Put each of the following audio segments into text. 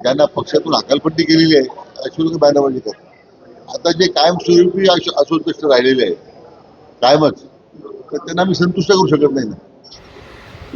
ज्यांना पक्षातून हकालपट्टी केलेली आहे अशी लोक बॅनरबाजी आता जे कायमस्वरूपी अश- असंतुष्ट राहिलेले आहे कायमच तर त्यांना मी संतुष्ट करू शकत नाही ना.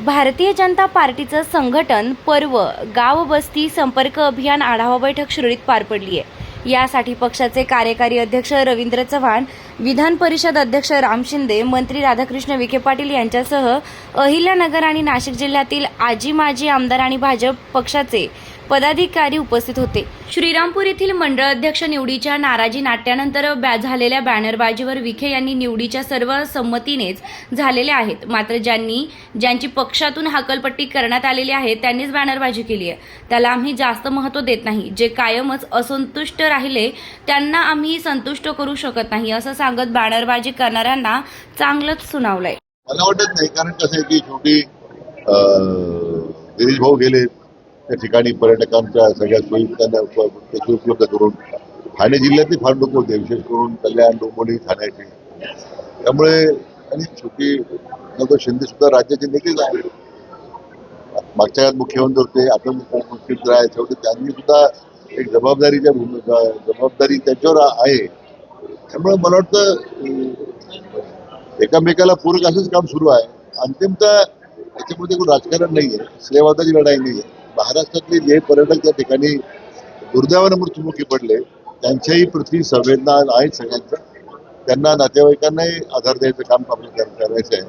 भारतीय जनता पार्टीचं संघटन पर्व गाव बस्ती संपर्क अभियान आढावा बैठक शिर्डीत पार पडली आहे यासाठी पक्षाचे कार्यकारी अध्यक्ष रवींद्र चव्हाण विधान परिषद अध्यक्ष राम शिंदे मंत्री राधाकृष्ण विखे पाटील यांच्यासह अहिल्यानगर आणि नाशिक जिल्ह्यातील आजी माजी आमदार आणि भाजप पक्षाचे पदाधिकारी उपस्थित होते. श्रीरामपूर येथील मंडळ अध्यक्ष निवडीच्या नाराजी नाट्यानंतर झालेल्या बॅनरबाजीवर विखे यांनी निवडीच्या सर्व संमतीनेच झालेल्या आहेत. मात्र ज्यांनी ज्यांची पक्षातून हकलपट्टी करण्यात आलेली आहे त्यांनीच बॅनरबाजी केली आहे. त्याला आम्ही जास्त महत्त्व देत नाही. जे कायमच असंतुष्ट राहिले त्यांना आम्ही संतुष्ट करू शकत नाही असं सांगत बॅनरबाजी करणाऱ्यांना चांगलंच सुनावलंय. मला वाटत नाही. कारण कसं आहे की शेवटी गिरीश भाऊ गेले त्या ठिकाणी पर्यटकांच्या सगळ्या सोयी त्यांना उपलब्ध करून ठाणे जिल्ह्यातही फार लोक होते विशेष करून कल्याण डोंबिवली ठाण्याचे. त्यामुळे आणि छोटी शिंदे सुद्धा राज्याचे नेतेच आहे मागच्या काळात मुख्यमंत्री होते आता मुख्यमंत्री आहे शेवटी त्यांनी सुद्धा एक जबाबदारीच्या भूमिका जबाबदारी त्यांच्यावर आहे. त्यामुळे मला वाटतं एकामेकाला पूरक असंच काम सुरू आहे. अंतिमतः याच्यामध्ये कोण राजकारण नाहीये. श्रेयवादाची लढाई नाहीये. महाराष्ट्रातले जे पर्यटक त्या ठिकाणी दुर्दैवानं मृत्युमुखी पडले त्यांच्याही पृथ्वी संवेदना आहेत सगळ्यांच्या त्यांना नातेवाईकांनाही आधार द्यायचं काम आपल्याला करायचं आहे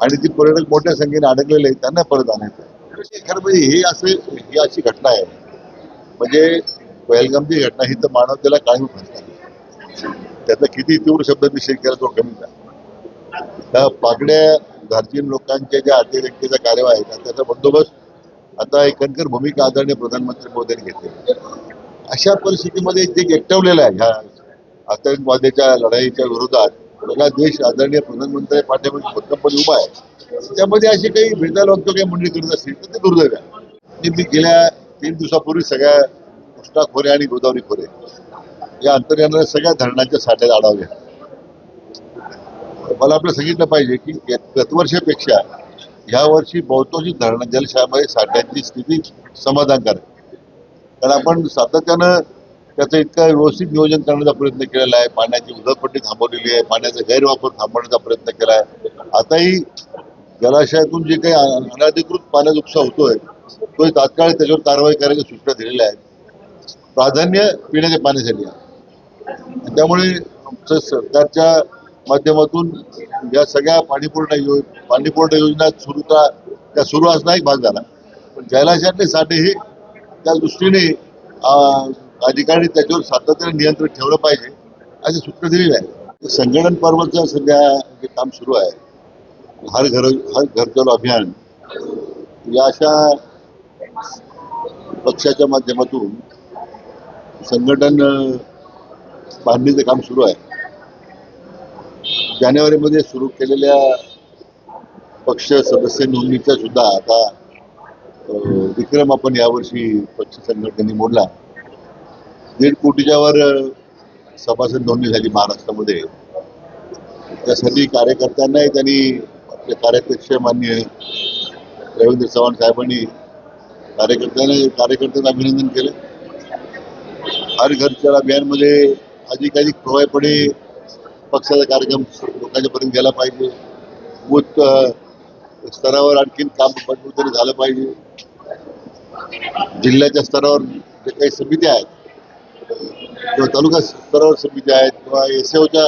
आणि ती पर्यटक मोठ्या संख्येने अडकलेले आहेत त्यांना परत आणायचं आहे म्हणजे खरं म्हणजे हे असं ही अशी घटना आहे. म्हणजे पहलगामची घटना ही तर मानवतेला कायम फसणार त्याचा किती तीव्र शब्द निषेध केला तो कमीच आहे त्या पाकड्या धार्जिन लोकांच्या ज्या अतिरेक्तेचा कार्यवाही आहे त्याचा बंदोबस्त आता एकंदर भूमिका आदरणीय प्रधानमंत्री मोदींनी घेतली. अशा परिस्थितीमध्ये जे एकटवलेलं आहे ह्या आतंकवादाच्या लढाईच्या विरोधात सगळा देश आदरणीय प्रधानमंत्री पाठीमागे भक्कमपणे उभा आहे. त्यामध्ये अशी काही भेदायला वागतो काही मंडळी करत असतील तर ते दुर्दैव आहे. मी गेल्या तीन दिवसापूर्वी सगळ्या कृष्णा खोरे आणि गोदावरी खोरे या अंतर सगळ्या धरणांच्या साठ्यात आढाव्या मला आपलं सांगितलं पाहिजे की गत- गतवर्षापेक्षा ह्या वर्षी बहुतांशी धरण जलशयामध्ये साठ्याची स्थिती समाधानकारक. कारण आपण सातत्यानं त्याचं इतका व्यवस्थित नियोजन करण्याचा प्रयत्न केलेला आहे. पाण्याची उधळपट्टी थांबवलेली आहे. पाण्याचा गैरवापर थांबवण्याचा प्रयत्न केला आहे. आताही जलाशयातून जे काही अनधिकृत पाण्याचा उपसा होतोय तो तात्काळ त्याच्यावर कारवाई करायच्या सूचना दिलेल्या आहेत प्राधान्य पिण्याच्या पाण्यासाठी आहे. त्यामुळे आमचं सरकारच्या माध्यमातून या सगळ्या पाणीपुरवठा यो पाणीपुरवठा योजना सुरू त्या त्या सुरू असणं एक भाग झाला. पण जलाशयातले साठे हे त्या दृष्टीने अधिकारी त्याच्यावर सातत्याने नियंत्रण ठेवलं पाहिजे अशी सूचना दिलेली आहे. संघटन पर्वाचं सध्या जे काम सुरू आहे हर घर हर घर चलो अभियान या अशा पक्षाच्या माध्यमातून संघटन बांधणीचं काम सुरू आहे. जानेवारीमध्ये सुरू केलेल्या पक्ष सदस्य नोंदणीचा सुद्धा आता विक्रम आपण यावर्षी पक्ष संघटनेने मोडला. दीड कोटीच्या वर सभासद नोंदणी झाली महाराष्ट्रामध्ये. त्यासाठी कार्यकर्त्यांनाही त्यांनी आपले कार्याध्यक्ष मान्य रवींद्र चव्हाण साहेबांनी कार्यकर्त्यांना अभिनंदन केलं. हर घरच्या अभियानमध्ये अधिकाधिक प्रभावीपणे पक्षाचा कार्यक्रम लोकांच्यापर्यंत गेला पाहिजे. बूथ स्तरावर आणखीन काम मजबूतीने झालं पाहिजे. जिल्ह्याच्या स्तरावर जे काही समित्या आहेत किंवा तालुका स्तरावर समिती आहेत किंवा एस एओच्या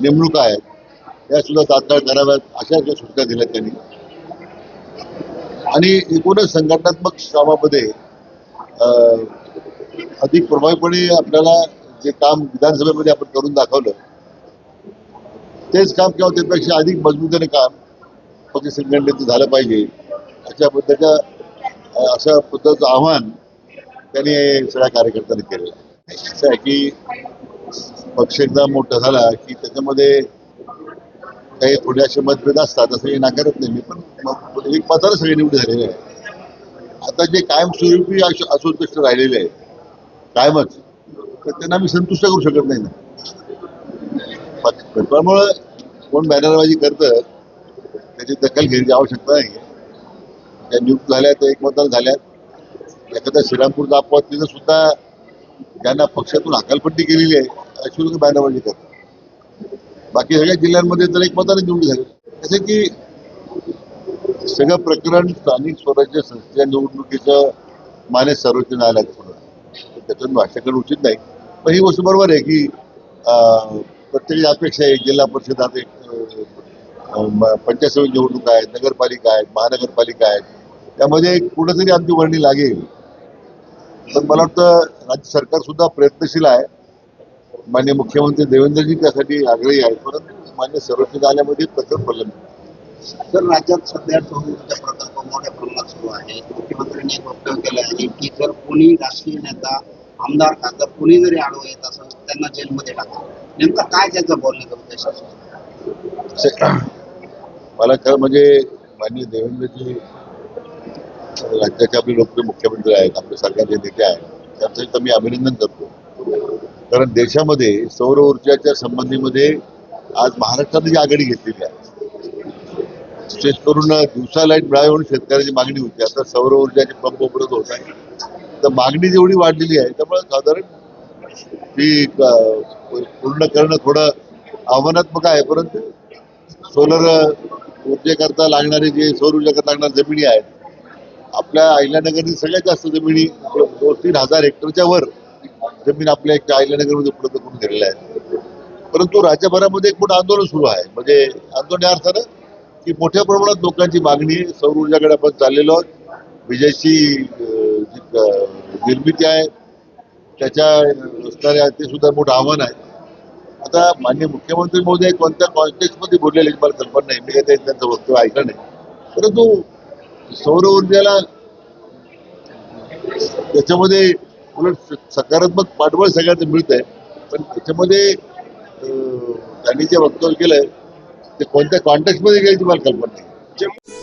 नेमणुका आहेत या सुद्धा तात्काळ कराव्यात अशा ज्या सूचना दिल्या त्यांनी. आणि एकूणच संघटनात्मक कामामध्ये अधिक प्रभावीपणे आपल्याला जे काम विधानसभेमध्ये आपण करून दाखवलं तेच काम किंवा त्यापेक्षा अधिक मजबूतीने काम पक्ष संघटनेचं झालं पाहिजे. अशा पद्धतीच्या अशा पद्धतीचं आव्हान त्यांनी सगळ्या कार्यकर्त्यांनी केलेलं आहे. असं आहे की पक्ष एकदा मोठा झाला की त्याच्यामध्ये काही थोड्याशे असे मतभेद असतात असं हे नाकारत नाही मी पण मग एक मताला सगळे निवड झालेले आहे आता जे कायमस्वरूपी असोसिएशन राहिलेले आहे कायमच तर त्यांना मी संतुष्ट करू शकत नाही ना. त्यामुळं कोण बॅनरबाजी करतं त्याची दखल घेण्याची आवश्यकता नाही. त्या नियुक्त झाल्या त्या एकमतानं झाल्यात. एखाद्या श्रीरामपूरचा अपवाद तिथं सुद्धा त्यांना पक्षातून हकालपट्टी केलेली आहे अशी लोक बॅनरबाजी करतात. बाकी सगळ्या जिल्ह्यांमध्ये तर एकमताने निवडून झाले. जसं की सगळं प्रकरण स्थानिक स्वराज्य संस्थेच्या निवडणुकीचं माने सर्वोच्च न्यायालयात होणार आहे. त्याच्यात भाष्य करणं उचित नाही ही गोष्ट बरोबर आहे की प्रत्येकाची अपेक्षा आहे जिल्हा परिषदात एक पंचायत समिती निवडणूक आहेत नगरपालिका आहेत महानगरपालिका आहेत. त्यामध्ये कुठंतरी आमची वर्णी लागेल. पण मला वाटतं राज्य सरकार सुद्धा प्रयत्नशील आहे. मान्य मुख्यमंत्री देवेंद्रजी त्यासाठी आग्रही आहेत परंतु मान्य सर्वोच्च न्यायालयामध्ये प्रकरण प्रलंबित तर राज्यात सध्या टोलचा प्रकल्प मोठ्या प्रमाणात सुरू आहे मुख्यमंत्र्यांनी एक वक्तव्य केलं आहे की जर कोणी राजकीय नेता आमदार खासदार कोणी जरी आडवं येत असं त्यांना जेलमध्ये टाका. नेमकं काय त्याचं बोलण्याचा उद्देश असतो मला खरं म्हणजे माननीय देवेंद्रजी राज्याचे आपले लोकप्रिय मुख्यमंत्री आहेत आपले सरकारचे नेते आहेत त्यांचं तर मी अभिनंदन करतो. कारण देशामध्ये सौर ऊर्जाच्या संबंधीमध्ये आज महाराष्ट्राने जी आघाडी घेतलेली आहे विशेष करून दिवसा लाइट मिळावी म्हणून शेतकऱ्याची मागणी होती. आता सौर ऊर्जाचे पंप उपलब्ध होत आहे तर मागणी जेवढी वाढलेली आहे त्यामुळे साधारण ती पूर्ण करणं थोडं आव्हानात्मक आहे परंतु सोलर ऊर्जेकरता लागणारे जे सौर ऊर्जेकरता लागणाऱ्या जमिनी आहेत आपल्या अहिल्यानगरची सगळ्यात जास्त जमिनी दोन तीन हजार हेक्टरच्या वर जमीन आपल्या अहिल्यानगरमध्ये उपलब्ध करून दिलेल्या आहेत. परंतु राज्यभरामध्ये एक मोठं आंदोलन सुरू आहे. म्हणजे आंदोलन या अर्थानं की मोठ्या प्रमाणात लोकांची मागणी सौर ऊर्जाकडे आपण चाललेलो आहोत. विजेची निर्मिती आहे त्याच्या असणाऱ्या ते सुद्धा मोठं आव्हान आहे. आता मान्य मुख्यमंत्री महोदय कोणत्या कॉन्टेक्समध्ये बोललेले मला कल्पना नाही. मी काही त्यांचं वक्तव्य ऐकलं नाही. परंतु सौर ऊर्जेला त्याच्यामध्ये उलट सकारात्मक पाठबळ सगळ्यांचं मिळत आहे पण त्याच्यामध्ये त्यांनी जे वक्तव्य केलंय ते कोणत्या कॉन्टॅक्टमध्ये गेलं ती मला कल्पना नाही.